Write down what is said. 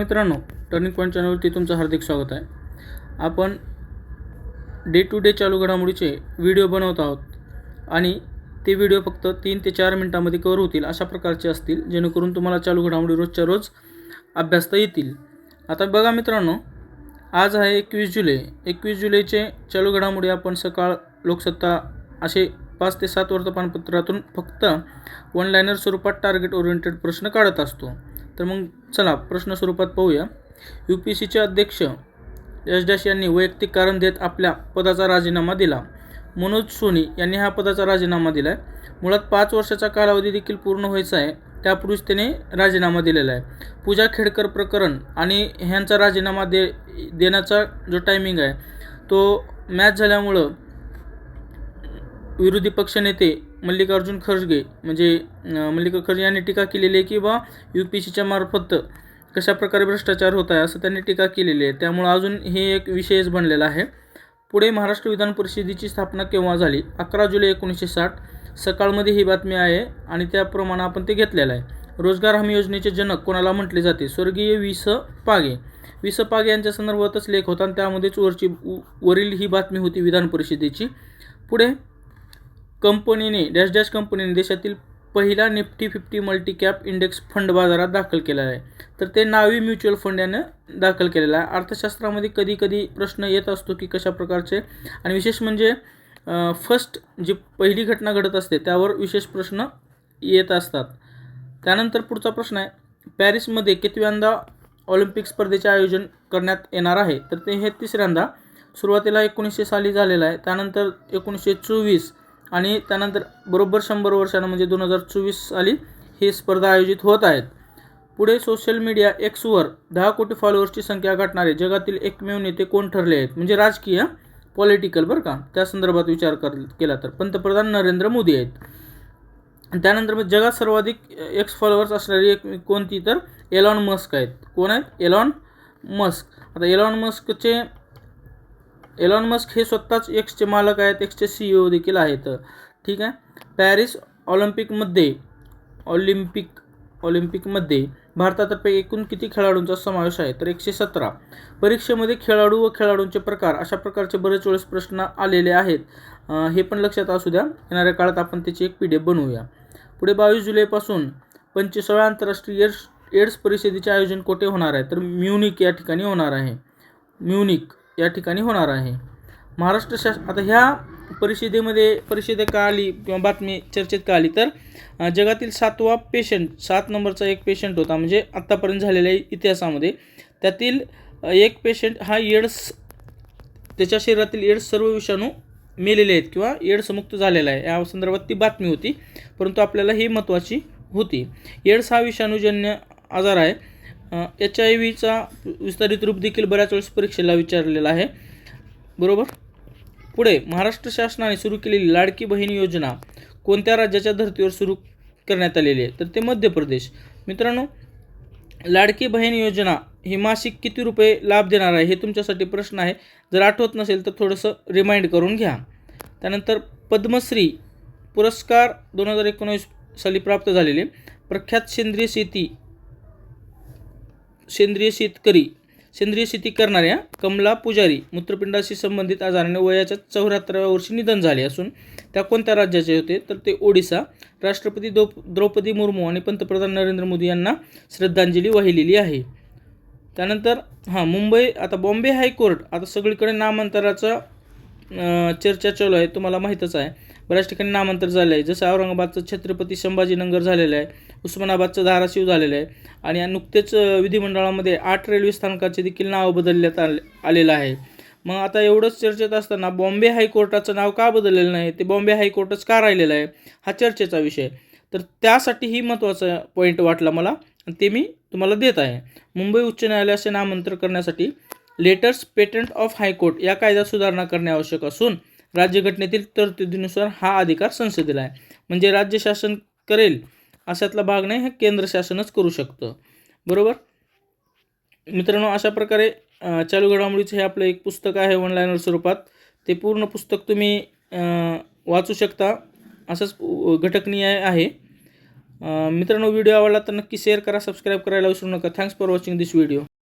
मित्रांनो turning point चॅनलवरती तुमचं हार्दिक स्वागत आहे. आपण डे टू डे चालू घडामोडीचे व्हिडिओ बनवत आहोत आणि ते व्हिडिओ फक्त तीन ते चार मिनटामध्ये कवर होतील अशा प्रकारचे असतील जेणेकरून तुम्हाला चालू घडामोडी रोजच्या रोज अभ्यासता येतील. आता बघा मित्रांनो आज आहे एकवीस जुलै. एकवीस जुलैचे चालू घडामोडी आपण सकाळ लोकसत्ता असे पाच ते सात वर्तमानपत्रातून फक्त वन लायनर स्वरूपात टार्गेट ओरिएंटेड प्रश्न काढत असतो. तर मग चला प्रश्न स्वरूपात पाहूया. यू पी सीचे अध्यक्ष यश डॅश यांनी वैयक्तिक कारण देत आपल्या पदाचा राजीनामा दिला. मनोज सोनी यांनी हा पदाचा राजीनामा दिला आहे मुळात पाच वर्षाचा कालावधी देखील पूर्ण व्हायचा आहे. त्यापूर्वीच त्याने राजीनामा दिलेला आहे. पूजा खेडकर प्रकरण आणि ह्यांचा राजीनामा दे देण्याचा जो टायमिंग आहे तो मॅच झाल्यामुळं विरोधी पक्षनेते मल्लिकार्जुन खरगे म्हणजे मल्लिका खरगे यांनी टीका केलेली आहे की बा यू पी सीच्या मार्फत कशा प्रकारे भ्रष्टाचार होत आहे असं त्यांनी टीका केलेली आहे. त्यामुळं अजून हे एक विषयच बनलेला आहे. पुढे महाराष्ट्र विधान परिषदेची स्थापना केव्हा झाली? अकरा जुलै एकोणीसशे साठ. सकाळमध्ये ही बातमी आहे आणि त्याप्रमाणे आपण ते घेतलेलं आहे. रोजगार हमी योजनेचे जनक कोणाला म्हटले जाते? स्वर्गीय वि स पागे. वि स पागे यांच्या संदर्भातच लेख होता आणि त्यामध्येच वरची उ- वरील ही बातमी होती विधान परिषदेची. पुढे कंपनीने डॅश डॅश कंपनीने देशातील पहिला Nifty fifty multi cap index fund बाजारात दाखल केलेला आहे. तर ते नावी म्युच्युअल फंड यानं दाखल केलेलं आहे. अर्थशास्त्रामध्ये कधी कधी प्रश्न येत असतो की कशा प्रकारचे आणि विशेष म्हणजे फर्स्ट जी पहिली घटना घडत असते त्यावर विशेष प्रश्न येत असतात. त्यानंतर पुढचा प्रश्न आहे पॅरिसमध्ये कितव्यांदा ऑलिम्पिक स्पर्धेचे आयोजन करण्यात येणार आहे? तर ते हे तिसऱ्यांदा. सुरुवातीला एकोणीसशे साली झालेलं आहे त्यानंतर एकोणीसशे चोवीस. आणि त्यानंतर बरोबर शंभर वर्षानं म्हणजे दोन हजार चोवीस साली ही स्पर्धा आयोजित होत आहेत. पुढे सोशल मीडिया एक्सवर दहा कोटी फॉलोअर्सची संख्या गाठणारे जगातील एकमेव नेते कोण ठरले आहेत? म्हणजे राजकीय पॉलिटिकल बरं का? त्या संदर्भात विचार कर केला तर. पंतप्रधान नरेंद्र मोदी आहेत. त्यानंतर मग जगात सर्वाधिक एक्स फॉलोअर्स असणारी एक कोणती तर एलॉन मस्क आहेत. कोण आहेत? एलॉन मस्क आता एलॉन मस्कचे एलॉन मस्क हे स्वतःच एक्सचे मालक आहेत एक्सचे सी देखील आहेत. ठीक आहे? पॅरिस ऑलिम्पिकमध्ये ऑलिम्पिक ऑलिम्पिकमध्ये भारतातर्फे एकूण किती खेळाडूंचा समावेश आहे? तर एकशे सतरा. परीक्षेमध्ये खेळाडू व खेळाडूंचे प्रकार अशा प्रकारचे बरेच वेळेस प्रश्न आलेले आहेत. हे पण लक्षात असू द्या. येणाऱ्या काळात आपण त्याची एक पी डी एफ बनवूया. पुढे बावीस जुलैपासून पंचवीसाव्या आंतरराष्ट्रीय एड्स एड्स परिषदेचे आयोजन कोठे होणार आहे? तर म्युनिक या ठिकाणी होणार आहे. म्युनिक. या ठिकाणी होणार आहे. महाराष्ट्र शास आता ह्या परिषदेमध्ये परिषदे का आली किंवा बातमी चर्चेत का आली तर जगातील सातवा पेशंट सात नंबरचा एक पेशंट होता म्हणजे आत्तापर्यंत झालेल्या इतिहासामध्ये. त्यातील एक पेशंट हा एड्स त्याच्या शरीरातील एड्स सर्व विषाणू मेलेले आहेत किंवा एड्स मुक्त झालेला आहे. या संदर्भात ती बातमी होती परंतु आपल्याला ही महत्त्वाची होती. एड्स हा विषाणूजन्य आजार आहे. एच आय व्हीचा विस्तारित रूप देखील बऱ्याच वेळेस परीक्षेला विचारलेला आहे. बरोबर? पुढे महाराष्ट्र शासनाने सुरू केलेली लाडकी बहीण योजना कोणत्या राज्याच्या धर्तीवर सुरू करण्यात आलेली आहे? तर ते मध्य प्रदेश. मित्रांनो लाडकी बहीण योजना ही मासिक किती रुपये लाभ देणार आहे हे तुमच्यासाठी प्रश्न आहे. जर आठवत नसेल तर थोडंसं रिमाइंड करून घ्या. त्यानंतर पद्मश्री पुरस्कार दोन हजार एकोणीस साली प्राप्त झालेले. प्रख्यात सेंद्रिय शेती सेंद्रिय शेतकरी सेंद्रिय शेती करणाऱ्या कमला पुजारी मूत्रपिंडाशी संबंधित आजाराने वयाच्या चौऱ्याहत्तराव्या वर्षी निधन झाले असून त्या कोणत्या राज्याचे होते? तर ते ओडिसा. राष्ट्रपती द्रौ द्रौपदी मुर्मू आणि पंतप्रधान नरेंद्र मोदी यांना श्रद्धांजली वाहिलेली आहे. त्यानंतर हां मुंबई आता बॉम्बे हायकोर्ट आता सगळीकडे नामांतराचा चर्चा चालू आहे तुम्हाला माहीतच आहे. बऱ्याच ठिकाणी नामांतर झालं आहे जसं औरंगाबादचं छत्रपती संभाजीनगर झालेलं आहे. उस्मानाबादचं धाराशिव झालेलं आहे. आणि या नुकतेच विधिमंडळामध्ये आठ रेल्वे स्थानकाचे देखील नाव बदलण्यात आले आलेलं आहे. मग आता एवढंच चर्चेत असताना बॉम्बे हायकोर्टाचं नाव का बदललेलं नाही? ते बॉम्बे हायकोर्टच का राहिलेलं आहे? हा चर्चेचा विषय. तर त्यासाठी ही महत्त्वाचा पॉईंट वाटला मला आणि ते मी तुम्हाला देत आहे. मुंबई उच्च न्यायालयाचे नामांतर करण्यासाठी लेटर्स पेटंट ऑफ हायकोर्ट या कायद्यात सुधारणा करणे आवश्यक असून राज्यघटनेतील तरतुदीनुसार हा अधिकार संसदेला आहे. म्हणजे राज्य शासन करेल अशातला भाग नाही हे केंद्र शासनच करू शकतं. बरोबर? मित्रांनो अशा प्रकारे चालू घडामोडीचं हे आपलं एक पुस्तक आहे ऑनलाईनवर स्वरूपात. ते पूर्ण पुस्तक तुम्ही वाचू शकता. असंच घटकनीय आहे. मित्रांनो व्हिडिओ आवडला तर नक्की शेअर करा सबस्क्राईब करायला विसरू नका. Thanks for watching this video